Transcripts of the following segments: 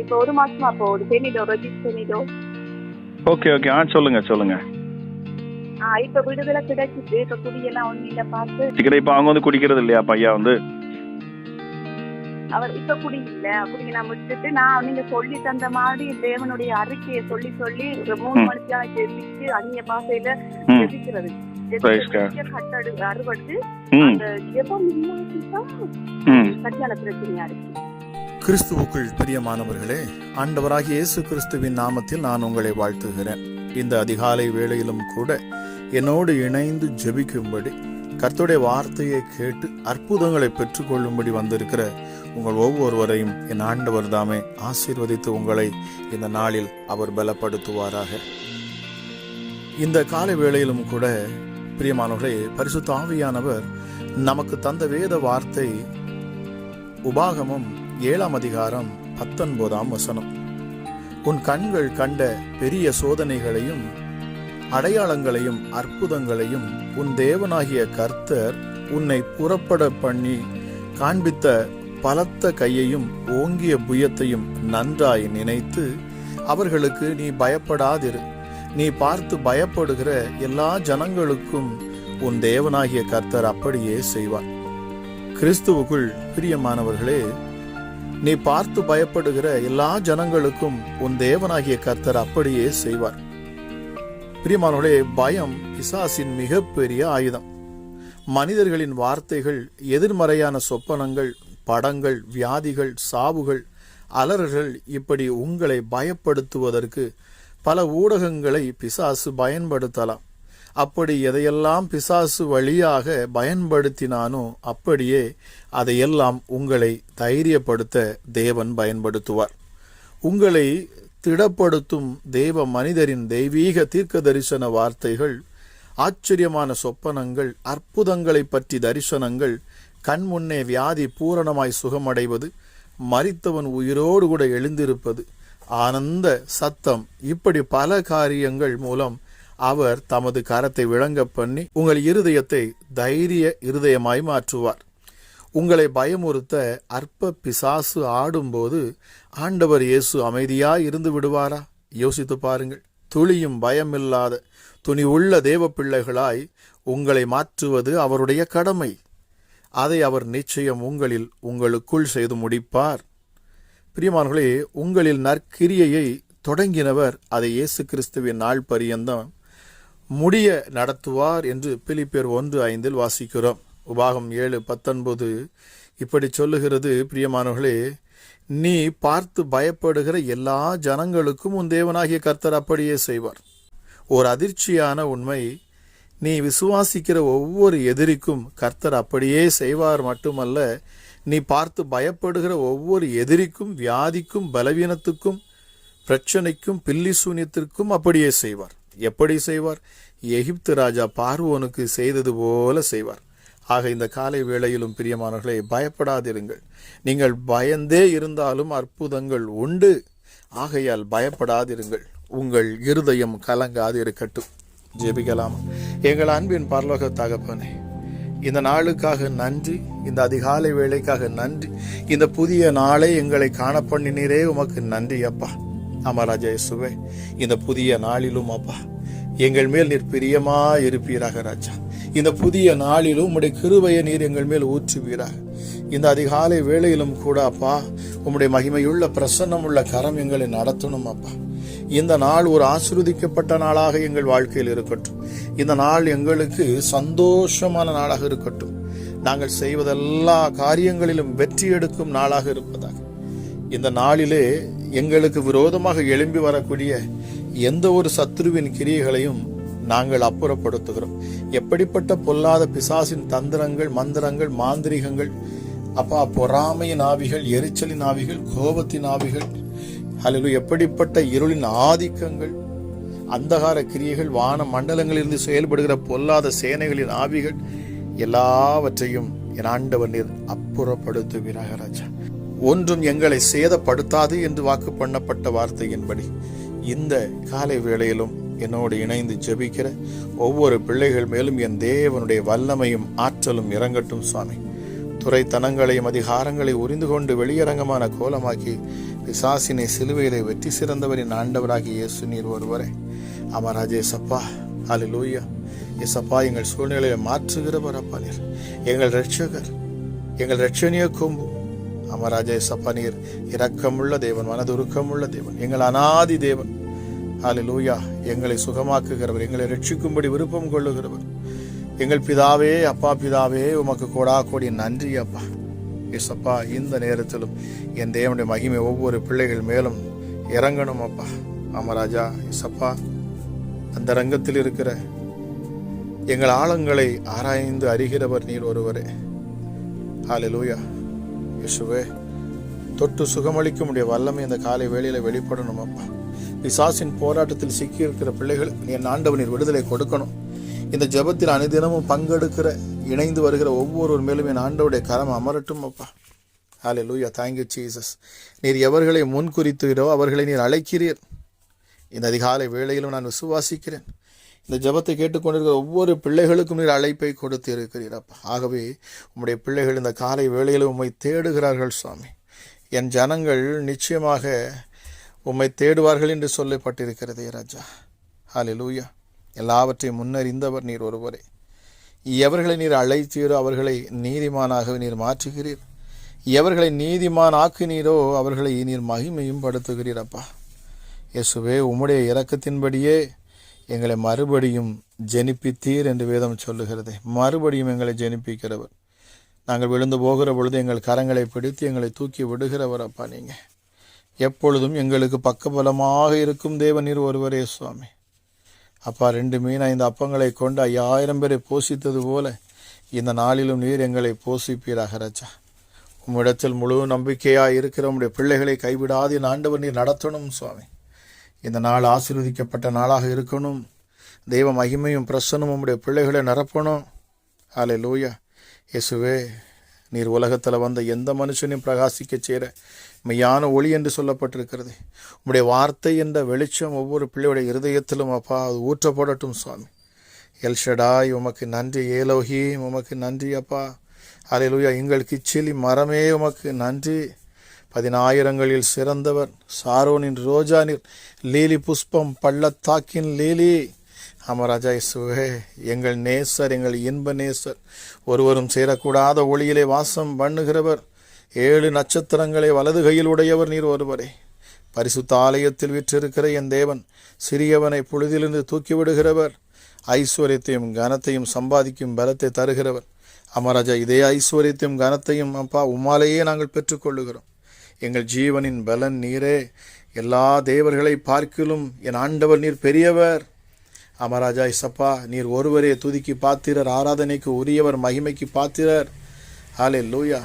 இப்ப ஒரு மாசமா போகுது. Benito Regis Benito okay okay. ஆ சொல்லுங்க சொல்லுங்க. இப்ப விடுதலை கிடைச்சிட்டு இப்ப குடியெல்லாம் ஒண்ணு இல்ல பார்த்து. சிக்கரை இப்போ அவங்க வந்து குடிக்கிறது இல்லையா பையா வந்து? அவர் இப்ப குடி இல்ல நான் விட்டுட்டு நான் நீங்க சொல்லி தந்த மாதிரி தேவனுடைய அறிக்கையை சொல்லி சொல்லி ஒரு மூணு. மணிக்கா ஜெபிச்சு அந்நிய பாசையில ஜெபிக்கிறது. கட்டடு அறுபட்டு அந்த ஜெபம் ம். கட்டியால பிரச்சனையா இருக்கு. கிறிஸ்துவுக்குள் பிரியமானவர்களே ஆண்டவராகிய இயேசு கிறிஸ்துவின் நாமத்தில் நான் உங்களை வாழ்த்துகிறேன். இந்த அதிகாலை வேளையிலும் கூட என்னோடு இணைந்து ஜெபிக்கும்படி கர்த்துடைய வார்த்தையை கேட்டு அற்புதங்களை பெற்றுக்கொள்ளும்படி வந்திருக்கிற உங்கள் ஒவ்வொருவரையும் என் ஆண்டவர் தாமே ஆசீர்வதித்து உங்களை இந்த நாளில் அவர் பலப்படுத்துவாராக. இந்த காலை வேளையிலும் கூட பிரியமானவர்களே பரிசுத்த ஆவியானவர் நமக்கு தந்த வேத வார்த்தை உபாகமம் ஏழாம் அதிகாரம் பத்தொன்பதாம் வசனம். உன் கண்கள் கண்ட பெரிய சோதனைகளையும் அடையாளங்களையும் அற்புதங்களையும் உன் தேவனாகிய கர்த்தர் உன்னை புறப்பட பண்ணி காண்பித்த பலத்த கையையும் ஓங்கிய புயத்தையும் நன்றாய் நினைத்து அவர்களுக்கு நீ பயப்படாதிரு. நீ பார்த்து பயப்படுகிற எல்லா ஜனங்களுக்கும் உன் தேவனாகிய கர்த்தர் அப்படியே செய்வார். கிறிஸ்துவுக்குள் பிரியமானவர்களே நீ பார்த்து பயப்படுகிற எல்லா ஜனங்களுக்கும் உன் தேவனாகிய கர்த்தர் அப்படியே செய்வார். பிரியமானவர்களே பயம் பிசாசின் மிகப்பெரிய ஆயுதம். மனிதர்களின் வார்த்தைகள் எதிர்மறையான சொப்பனங்கள் படங்கள் வியாதிகள் சாவுகள் அலறல்கள் இப்படி உங்களை பயப்படுத்துவதற்கு பல ஊடகங்களை பிசாசு பயன்படுத்தலாம். அப்படி எதையெல்லாம் பிசாசு வழியாக பயன்படுத்தினானோ அப்படியே அதையெல்லாம் உங்களை தைரியப்படுத்த தேவன் பயன்படுத்துவார். உங்களை திடப்படுத்தும் தேவ மனிதரின் தெய்வீக தீர்க்க தரிசன வார்த்தைகள் ஆச்சரியமான சொப்பனங்கள் அற்புதங்களை பற்றி தரிசனங்கள் கண்முன்னே வியாதி பூரணமாய் சுகமடைவது மரித்தவன் உயிரோடு கூட எழுந்திருப்பது ஆனந்த சத்தம் இப்படி பல காரியங்கள் மூலம் அவர் தமது கரத்தை விளங்க பண்ணி உங்கள் இருதயத்தை தைரிய இருதயமாய் மாற்றுவார். உங்களை பயமுறுத்த அற்ப பிசாசு ஆடும்போது ஆண்டவர் இயேசு அமைதியாய் இருந்து விடுவாரா? யோசித்து பாருங்கள். துளியும் பயமில்லாத துணி உள்ள தேவ பிள்ளைகளாய் உங்களை மாற்றுவது அவருடைய கடமை. அதை அவர் நிச்சயம் உங்களில் உங்களுக்குள் செய்து முடிப்பார். பிரியமானர்களே உங்களில் நற்கிரியையை தொடங்கினவர் அதை இயேசு கிறிஸ்துவின் நாள் பரியந்தம். முடிய நடத்துவார் என்று பிலிப்பேர் ஒன்று ஐந்தில் வாசிக்கிறோம். உபாகம் ஏழு பத்தொன்பது. இப்படி சொல்லுகிறது பிரியமானவர்களே நீ பார்த்து பயப்படுகிற எல்லா ஜனங்களுக்கும் உன் தேவனாகிய கர்த்தர் அப்படியே செய்வார். ஒரு அதிர்ச்சியான உண்மை நீ விசுவாசிக்கிற ஒவ்வொரு எதிரிக்கும் கர்த்தர் அப்படியே செய்வார் மட்டுமல்ல நீ பார்த்து பயப்படுகிற ஒவ்வொரு எதிரிக்கும் வியாதிக்கும் பலவீனத்துக்கும் பிரச்சனைக்கும் பில்லி சூன்யத்திற்கும் அப்படியே செய்வார். எப்படி செய்வார்? எகிப்து ராஜா பார்வோனுக்கு செய்தது போல செய்வார். ஆக இந்த காலை வேளையிலும் பிரியமானவர்களே பயப்படாதிருங்கள். நீங்கள் பயந்தே இருந்தாலும் அற்புதங்கள் உண்டு. ஆகையால் பயப்படாதிருங்கள். உங்கள் இருதயம் கலங்காது இருக்கட்டும். ஜெபிக்கலாம்? எங்கள் அன்பின் பரலோக தகப்பனே இந்த நாளுக்காக நன்றி. இந்த அதிகாலை வேளைக்காக நன்றி. இந்த புதிய நாளை எங்களை காண பண்ணினீரே உமக்கு நன்றி அப்பா. அமராஜா இயேசுவே இந்த புதிய நாளிலும் அப்பா எங்கள் மேல் நீர் பிரியமா இருப்பீராக ராஜா. இந்த புதிய நாளிலும் உம்முடைய கிருபையை நீர் எங்கள் மேல் ஊற்றுவீராக. இந்த அதிகாலை வேளையிலும் கூட அப்பா உம்முடைய மகிமையுள்ள பிரசன்னமுள்ள கரம் எங்களை நடத்தணும் அப்பா. இந்த நாள் ஒரு ஆசிர்வதிக்கப்பட்ட நாளாக எங்கள் வாழ்க்கையில் இருக்கட்டும். இந்த நாள் எங்களுக்கு சந்தோஷமான நாளாக இருக்கட்டும். நாங்கள் செய்வதெல்லா காரியங்களிலும் வெற்றி எடுக்கும் நாளாக இருப்பதாக. இந்த நாளிலே எங்களுக்கு விரோதமாக எழும்பி வரக்கூடிய எந்த ஒரு சத்ருவின் கிரியைகளையும் நாங்கள் அப்புறப்படுத்துகிறோம். எப்படிப்பட்ட பொல்லாத பிசாசின் தந்திரங்கள் மந்திரங்கள் மாந்திரிகங்கள் அப்பா பொறாமையின் ஆவிகள் எரிச்சலின் ஆவிகள் கோபத்தின் ஆவிகள் அல்லது எப்படிப்பட்ட இருளின் ஆதிக்கங்கள் அந்தகார கிரியைகள் வான மண்டலங்களிலிருந்து செயல்படுகிற பொல்லாத சேனைகளின் ஆவிகள் எல்லாவற்றையும் என் ஆண்டவர் நீர் அப்புறப்படுத்துவீராக ராஜா. ஒன்றும் எங்களை சேதப்படுத்தாது என்று வாக்கு பண்ணப்பட்ட வார்த்தையின்படி இந்த காலை வேளையிலும் என்னோடு இணைந்து ஜெபிக்கிற ஒவ்வொரு பிள்ளைகள் மேலும் என் தேவனுடைய வல்லமையும் ஆற்றலும் இறங்கட்டும் சுவாமி. துறைத்தனங்களையும் அதிகாரங்களை உறிந்து கொண்டு வெளியரங்கமான கோலமாக்கி பிசாசினை சிலுவையிலே வெற்றி சிறந்தவரின் ஆண்டவராகி இயேசு நீர் ஒருவரே. அமராஜே சப்பா ஹalleluya. இயேசப்பா எங்கள் சூழ்நிலையை மாற்றுகிறவர் அப்பா நீர். எங்கள் ரட்சகர் எங்கள் ரட்சணிய கொம்பு அமராஜே சப்பா நீர். இரக்கமுள்ள தேவன் மனதுருக்கமுள்ள தேவன். எங்கள் அனாதி தேவன். லூயா எங்களை சுகமாக்குகிறவர் எங்களை ரட்சிக்கும்படி விருப்பம் கொள்ளுகிறவர். எங்கள் பிதாவே அப்பா பிதாவே உமக்கு கோடா கோடி நன்றி அப்பா. எஸ்அப்பா இந்த நேரத்திலும் என் தேவனுடைய மகிமை ஒவ்வொரு பிள்ளைகள் மேலும் இறங்கணும் அப்பா. அமராஜா எஸ்அப்பா அந்த ரங்கத்தில் இருக்கிற எங்கள் ஆழங்களை ஆராய்ந்து அறிகிறவர் நீர் ஒருவரே. ஹalleluya. இயேசுவே தொட்டு சுகமளிக்க முடிய வல்லமை இந்த காலை வேளையில் வெளிப்படணும் அப்பா. பிசாசின் போராட்டத்தில் சிக்கியிருக்கிற பிள்ளைகளுக்கு என் ஆண்டவனின் நீர் விடுதலை கொடுக்கணும். இந்த ஜெபத்தில் அனுதினமும் பங்கெடுக்கிற இணைந்து வருகிற ஒவ்வொருவர் மேலும் என் ஆண்டவுடைய கரம் அமரட்டும் அப்பா. ஹாலே லூயா தேங்க்யூ ஜீசஸ் நீர் எவர்களை முன்குறித்துகிறோ அவர்களை நீர் அழைக்கிறீர். இந்த அதிகாலை வேளையிலும் நான் விசுவாசிக்கிறேன். இந்த ஜெபத்தை கேட்டுக்கொண்டிருக்கிற ஒவ்வொரு பிள்ளைகளுக்கும் நீர் அழைப்பை கொடுத்து இருக்கிறீரப்பா ஆகவே உம்முடைய பிள்ளைகள் இந்த காலை வேளையில் உம்மை தேடுகிறார்கள் சுவாமி. என் ஜனங்கள் நிச்சயமாக உம்மை தேடுவார்கள் என்று சொல்லப்பட்டிருக்கிறதே ராஜா. ஹாலே லூயா எல்லாவற்றையும் முன்னறிந்தவர் நீர் ஒருவரே. எவர்களை நீர் அழைத்தீரோ அவர்களை நீதிமானாக நீர் மாற்றுகிறீர். எவர்களை நீதிமான் ஆக்கினீரோ அவர்களை நீர் மகிமையும் படுத்துகிறீரப்பா. இயேசுவே உம்முடைய இறக்கத்தின்படியே எங்களை மறுபடியும் ஜெனிப்பித்தீர் என்று வேதம் சொல்லுகிறது. மறுபடியும் எங்களை ஜெனிப்பிக்கிறவர். நாங்கள் விழுந்து போகிற பொழுது எங்கள் கரங்களை பிடித்து எங்களை தூக்கி விடுகிறவர் அப்பா நீங்கள் எப்பொழுதும் எங்களுக்கு பக்கபலமாக இருக்கும் தேவன் நீர் ஒருவரே சுவாமி. அப்பா ரெண்டு மீன் ஐந்து அப்பங்களை கொண்டு ஐயாயிரம் பேரை போஷித்தது போல இந்த நாளிலும் நீர் எங்களை போஷிப்பீராக ரச்சா உம்மிடத்தில் முழு நம்பிக்கையாக இருக்கிற உம்முடைய பிள்ளைகளை கைவிடாது ஆண்டவர் நீர் நடத்தணும் சுவாமி. இந்த நாள் ஆசீர்வதிக்கப்பட்ட நாளாக இருக்கணும். தெய்வ மகிமையும் பிரசனும் உம்முடைய பிள்ளைகளை நிரப்பணும். ஆலே லூயா இயேசுவே நீர் உலகத்தில் வந்த எந்த மனுஷனையும் பிரகாசிக்க செய்கிற மெய்யான ஒளி என்று சொல்லப்பட்டிருக்கிறது. உம்முடைய வார்த்தை என்ற வெளிச்சம் ஒவ்வொரு பிள்ளையுடைய இருதயத்திலும் அப்பா அது ஊற்றப்படட்டும் சுவாமி. எல்ஷடாய் உமக்கு நன்றி. ஏலோகி உமக்கு நன்றி அப்பா. அலையிலுயா எங்கள் கிச்சிலி மரமே உமக்கு நன்றி. பதினாயிரங்களில் சிறந்தவர். சாரோனின் ரோஜா லீலி புஷ்பம் பள்ளத்தாக்கின் லீலி. அமராஜா இசுவே எங்கள் நேசர் எங்கள் இன்ப நேசர். ஒருவரும் சேரக்கூடாத ஒளியிலே வாசம் பண்ணுகிறவர். ஏழு நட்சத்திரங்களை வலது கையில் உடையவர் நீர் ஒருவரே. பரிசுத்த ஆலயத்தில் விற்றிருக்கிற என் தேவன் சிறியவனை புழுதிலிருந்து தூக்கிவிடுகிறவர். ஐஸ்வர்யத்தையும் கனத்தையும் சம்பாதிக்கும் பலத்தை தருகிறவர். அமராஜா இதே ஐஸ்வர்யத்தையும் கனத்தையும் அப்பா உமாலேயே நாங்கள் பெற்றுக்கொள்ளுகிறோம். எங்கள் ஜீவனின் பலன் நீரே. எல்லா தேவர்களை பார்க்கிலும் என் ஆண்டவர் நீர் பெரியவர். அமராஜா இசப்பா நீர் ஒருவரே துதிக்கு பாத்திரர் ஆராதனைக்கு உரியவர் மகிமைக்கு பாத்திரர். ஹாலே லூயா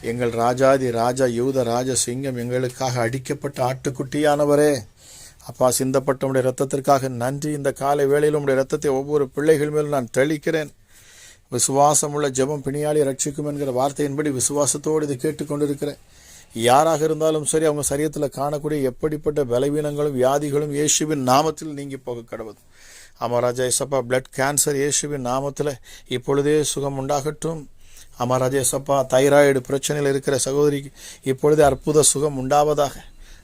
எங்கள் ராஜாதி ராஜா யூத ராஜ சிங்கம் எங்களுக்காக அடிக்கப்பட்ட ஆட்டுக்குட்டியானவரே. அப்பா சிந்தப்பட்ட உடைய ரத்தத்திற்காக நன்றி. இந்த காலை வேளையில் உடைய ரத்தத்தை ஒவ்வொரு பிள்ளைகள் மேலும் நான் தெளிக்கிறேன். விசுவாசமுள்ள ஜெபம் பிணியாளி ரட்சிக்கும் என்கிற வார்த்தையின்படி விசுவாசத்தோடு இது கேட்டுக்கொண்டிருக்கிறேன். யாராக இருந்தாலும் சரி அவங்க சரீரத்தில் காணக்கூடிய எப்படிப்பட்ட பலவீனங்களும் வியாதிகளும் இயேசுவின் நாமத்தில் நீங்கி போக கடவுது அமராஜா இசப்பா பிளட் கேன்சர் இயேசுவின் நாமத்தில் இப்பொழுதே சுகம் உண்டாகட்டும். அமராஜா இசப்பா தைராய்டு பிரச்சனையில் இருக்கிற சகோதரிக்கு இப்பொழுதே அற்புத சுகம் உண்டாவதாக.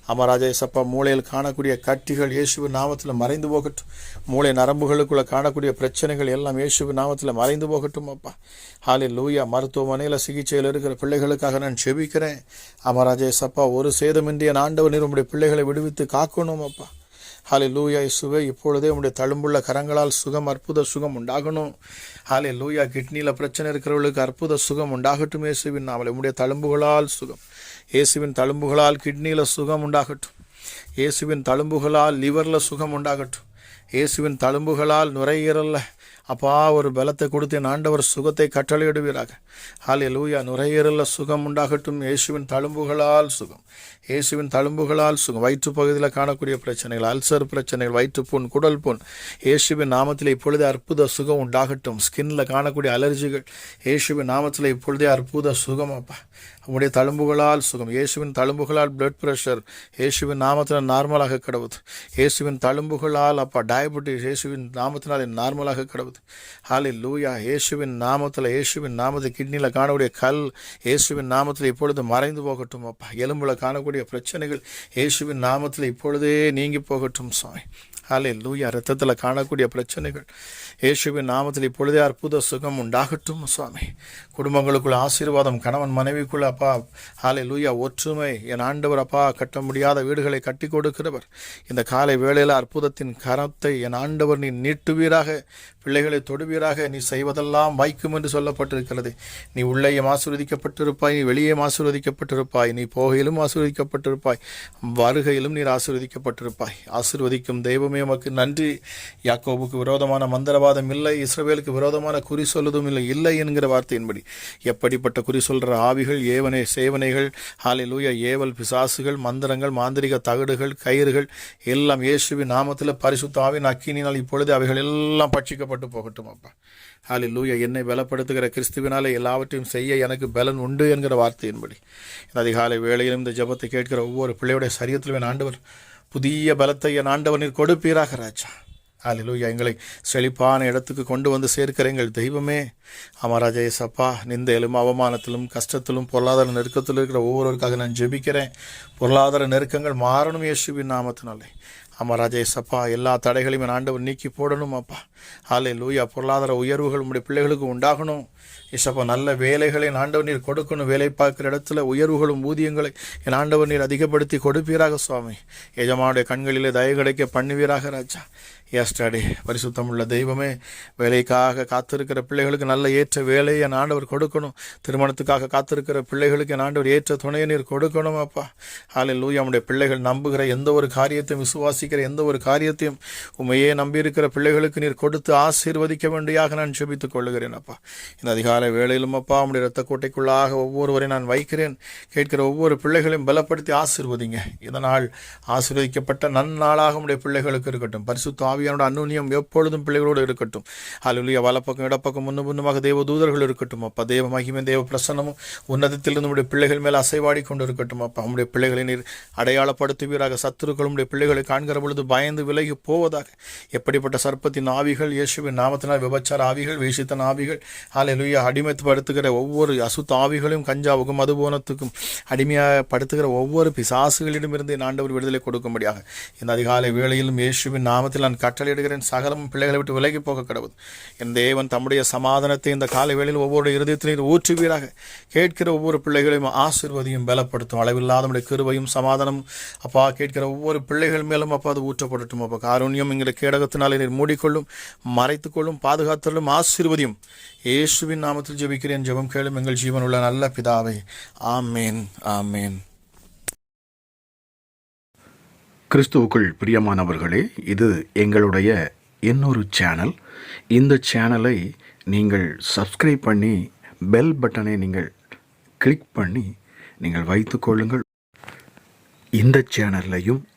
அமராஜா இசப்பா மூளையில் காணக்கூடிய கட்டிகள் இயேசுவின் நாமத்தில் மறைந்து போகட்டும். மூளை நரம்புகளுக்குள்ளே காணக்கூடிய பிரச்சனைகள் எல்லாம் இயேசுவின் நாமத்தில் மறைந்து போகட்டும் அப்பா. ஹாலில் லூயா மருத்துவமனையில் சிகிச்சையில் இருக்கிற பிள்ளைகளுக்காக நான் செபிக்கிறேன். அமராஜா இசப்பா ஒரு சேதமின்றி என் ஆண்டவர் நீர் பிள்ளைகளை விடுவித்து காக்கணும் அப்பா. ஹாலே லூயா இசுவே இப்பொழுதே உங்களுடைய தழும்புள்ள கரங்களால் சுகம் அற்புத சுகம் உண்டாகணும். ஹாலே லூயா கிட்னியில் பிரச்சனை இருக்கிறவர்களுக்கு அற்புத சுகம் உண்டாகட்டும் இயேசுவின் நாமலை உங்களுடைய தழும்புகளால் சுகம். இயேசுவின் தழும்புகளால் கிட்னியில் சுகம் உண்டாகட்டும். இயேசுவின் தழும்புகளால் லிவரில் சுகம் உண்டாகட்டும். இயேசுவின் தழும்புகளால் நுரையீரலில் அப்பா ஒரு பலத்தை கொடுத்து ஆண்டவர் சுகத்தை கட்டளையிடுவீராக. ஹாலே லூயா நுரையீரலில் சுகம் உண்டாகட்டும். இயேசுவின் தழும்புகளால் சுகம். இயேசுவின் தழும்புகளால் சுகம். வயிற்று பகுதியில் காணக்கூடிய பிரச்சனைகள் அல்சர் பிரச்சனைகள் வயிற்றுப்புண் குடல் புண் இயேசுவின் நாமத்தில் இப்பொழுதே அற்புத சுகம் உண்டாகட்டும். ஸ்கின்னில் காணக்கூடிய அலர்ஜிகள் இயேசுவின் நாமத்தில் இப்பொழுதே அற்புத சுகம் அப்பா. உங்களுடைய தழும்புகளால் சுகம். இயேசுவின் தழும்புகளால் பிளட் ப்ரெஷர் இயேசுவின் நாமத்தில் நார்மலாக கிடவுது. இயேசுவின் தழும்புகளால் அப்பா டயபெட்டிஸ் இயேசுவின் நாமத்தினால் நார்மலாக கிடவுது கடவுது. லூயா இயேசுவின் நாமத்தில் இயேசுவின் நாமத்தை கிட்னியில் காணக்கூடிய கல் இயேசுவின் நாமத்தில் இப்பொழுது மறைந்து போகட்டும் அப்பா. எலும்பில் காணக்கூடிய பிரச்சனைகள் இயேசுவின் நாமத்தில் இப்பொழுதே நீங்கி போகட்டும் சாமி. ஹாலே லூயா ரத்தத்தில் காணக்கூடிய பிரச்சனைகள். இயேசுவின் நாமத்தில் இப்பொழுதே அற்புத சுகம் உண்டாகட்டும் சுவாமி. குடும்பங்களுக்குள்ள ஆசீர்வாதம் கணவன் மனைவிக்குள்ள அப்பா ஹாலே லூயா ஒற்றுமை என் ஆண்டவர் அப்பா கட்ட முடியாத வீடுகளை கட்டி கொடுக்கிறவர். இந்த காலை வேளையில் அற்புதத்தின் கரத்தை என் ஆண்டவர் நீ நீட்டுவீராக. பிள்ளைகளை தொடுவீராக நீ செய்வதெல்லாம் வாய்க்கும் என்று சொல்லப்பட்டிருக்கிறது. நீ உள்ளேயும் ஆசீர்வதிக்கப்பட்டிருப்பாய் நீ வெளியே ஆசீர்வதிக்கப்பட்டிருப்பாய் நீ போகையிலும் ஆசீர்வதிக்கப்பட்டிருப்பாய் வருகையிலும் நீர் ஆசீர்வதிக்கப்பட்டிருப்பாய். ஆசீர்வதிக்கும் தெய்வமே உமக்கு நன்றி. யாக்கோபுக்கு விரோதமான மந்திரவாதம் இல்லை இஸ்ரவேலுக்கு விரோதமான குறி சொல்வதும் இல்லை இல்லை என்கிற வார்த்தையின்படி. எப்படிப்பட்ட குறி சொல்கிற ஆவிகள் ஏவனை சேவனைகள் ஹாலிலூயா ஏவல் பிசாசுகள் மந்திரங்கள் மாந்திரிக தகடுகள் கயிறுகள் எல்லாம் இயேசுவின் நாமத்தில் பரிசுத்தாவின் அக்கினால் அக்கினினால் இப்பொழுது அவைகள் எல்லாம் பலப்பட்டு போகட்டும் அப்பா. ஹாலிலூயா என்னை பலப்படுத்துகிற கிறிஸ்துவினாலே எல்லாவற்றையும் செய்ய எனக்கு பலன் உண்டு என்கிற வார்த்தையின்படி. இந்த அதிகாலை வேளையிலும் இந்த ஜெபத்தை கேட்கிற ஒவ்வொரு பிள்ளையுடைய சரியத்திலும் என் ஆண்டவர் புதிய பலத்தை என் ஆண்டவனில் கொடுப்பீராக ராஜா. ஹalleluya எங்களை செழிப்பான இடத்துக்கு கொண்டு வந்து சேர்க்கிற எங்கள் தெய்வமே. அமராஜய சப்பா நிந்தையிலும் அவமானத்திலும் கஷ்டத்திலும் பொருளாதார நெருக்கத்திலும் இருக்கிற ஒவ்வொருவருக்காக நான் ஜெபிக்கிறேன். பொருளாதார நெருக்கங்கள் மாறணும் இயேசுவின் நாமத்தினாலே. அமராஜா ஏசப்பா எல்லா தடைகளையும் என் ஆண்டவர் நீக்கி போடணும் அப்பா. ஹாலே லூயா பொருளாதார உயர்வுகள் உங்களுடைய பிள்ளைகளுக்கு உண்டாகணும். இசப்பா நல்ல வேலைகளை என் ஆண்டவர் நீர் கொடுக்கணும். வேலை பார்க்குற இடத்துல உயர்வுகளும் ஊதியங்களை என் ஆண்டவர் நீர் அதிகப்படுத்தி கொடுப்பீராக சுவாமி. எஜமானுடைய கண்களிலே தயவு கிடைக்க பண்ணுவீராக ராஜா. ஏஸ்டாடே பரிசுத்தமுள்ள தெய்வமே வேலைக்காக காத்திருக்கிற பிள்ளைகளுக்கு நல்ல ஏற்ற வேலையை என் ஆண்டவர் கொடுக்கணும். திருமணத்துக்காக காத்திருக்கிற பிள்ளைகளுக்கு என் ஆண்டவர் ஏற்ற துணையை நீர் கொடுக்கணும் அப்பா. ஹாலில் லூயா நம்முடைய பிள்ளைகள் நம்புகிற எந்த ஒரு காரியத்தையும் விசுவாசி விசுவாசிக்கிற எந்த ஒரு காரியத்தையும் உண்மையே நம்பியிருக்கிற பிள்ளைகளுக்கு நீர் கொடுத்து ஆசீர்வதிக்க வேண்டியாக நான் ஜெபித்துக் கொள்ளுகிறேன் அப்பா. இந்த அதிகாலை வேளையிலும் அப்பா உடைய இரத்த கோட்டைக்குள்ளாக ஒவ்வொருவரை நான் வைக்கிறேன். கேட்கிற ஒவ்வொரு பிள்ளைகளையும் பலப்படுத்தி ஆசீர்வதிங்க. இதனால் ஆசீர்வதிக்கப்பட்ட நன்னாளாக உடைய பிள்ளைகளுக்கு இருக்கட்டும். பரிசுத்த ஆவியானோட அந்நுண்ணியம் எப்பொழுதும் பிள்ளைகளோடு இருக்கட்டும். அல்லா வலப்பக்கம் இடப்பக்கம் முன்னு முன்னுமாக தேவ தூதர்கள் இருக்கட்டும் அப்பா. தேவ மகிமை தேவ பிரசன்னமும் உன்னதத்திலிருந்து நம்முடைய பிள்ளைகள் மேல் அசைவாடி கொண்டு இருக்கட்டும் அப்பா. நம்முடைய பிள்ளைகளை நீர் அடையாளப்படுத்துவீராக. சத்துருக்கள் உடைய பிள்ளைகளை காண்கிற பொழுது பயந்து விலகி போவதாக. எப்படிப்பட்ட சர்ப்பத்தின் ஆவிகள்? இயேசுவின் நாமத்தினால் விபச்சார ஆவிகள் வீசித்தன் ஆவிகள் ஹalleluya அடிமைப்படுத்துகிற ஒவ்வொரு அசுத்த ஆவிகளையும் கஞ்சாவுக்கும் மதுபோனத்துக்கும் அடிமையாகப்படுத்துகிற ஒவ்வொரு பிசாசுகளிடமிருந்து என் ஆண்டவர் விடுதலை கொடுக்கும்படியாக. இந்த அதிகாலை வேளையிலும் இயேசுவின் நாமத்தில் நான் கட்டளையிடுகிறேன். சகலம் பிள்ளைகளை விட்டு விலகி போக கடவுள். என் தேவன் தம்முடைய சமாதானத்தை இந்த காலை வேளையில் ஒவ்வொரு இருதயத்திலும் ஊற்றுவீராக. கேட்கிற ஒவ்வொரு பிள்ளைகளையும் ஆசிர்வதியும் பலப்படுத்தும். அளவில்லாத கிருவையும் கிருபையும் சமாதானம் அப்பா கேட்கிற ஒவ்வொரு பிள்ளைகள் மேலும் அப்பா அது ஊற்றப்படட்டும் அப்பா. காரூண்யம் எங்களை கேடகத்தினாலே நீர் மூடிக்கொள்ளும் மறைத்துக்கொள்ளும் பாதுகாத்தலும் ஆசீர்வதியும். இயேசுவின் நாமத்தில் ஜெபிக்கிறேன் ஜெபம் கேளும் எங்கள் ஜீவனுள்ள நல்ல பிதாவை. ஆமேன் ஆமேன். கிறிஸ்துவுக்குள் பிரியமானவர்களே இது எங்களுடைய இன்னொரு சேனல். இந்த சேனலை நீங்கள் சப்ஸ்கிரைப் பண்ணி பெல் பட்டனை நீங்கள் கிளிக் பண்ணி நீங்கள் வைத்துக்கொள்ளுங்கள் இந்த சேனல்லையும்